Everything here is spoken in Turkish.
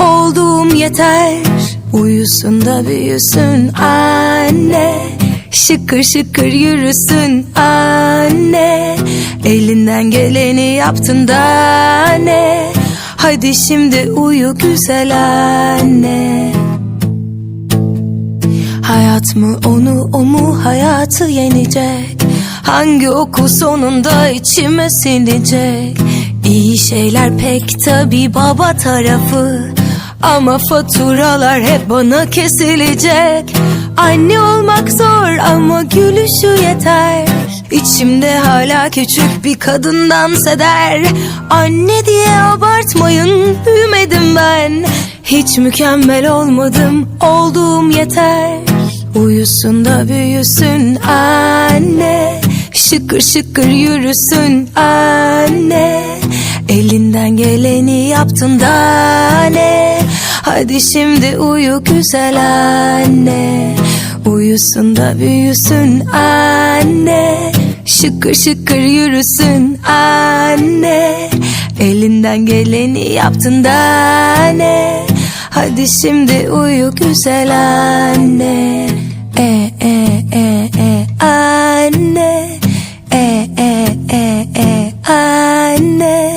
olduğum yeter. Uyusun da büyüsün anne. Şıkır şıkır yürüsün anne. Elinden geleni yaptın da ne? Hadi şimdi uyu güzel anne. Hayat mı onu o mu hayatı yenecek? Hangi oku sonunda içime sinecek İyi şeyler pek tabi baba tarafı Ama faturalar hep bana kesilecek. Anne olmak zor ama gülüşü yeter. İçimde hala küçük bir kadın dans Anne diye abartmayın büyümedim ben. Hiç mükemmel olmadım olduğum yeter. Uyusun da büyüsün anne. Şıkır şıkır yürüsün anne. Elinden geleni yaptın da ne Hadi şimdi uyu güzel anne. Uyusun da büyüsün anne. Şıkır şıkır yürüsün anne. Elinden geleni yaptın da ne? Hadi şimdi uyu güzel anne. E e e e anne. E e e e anne.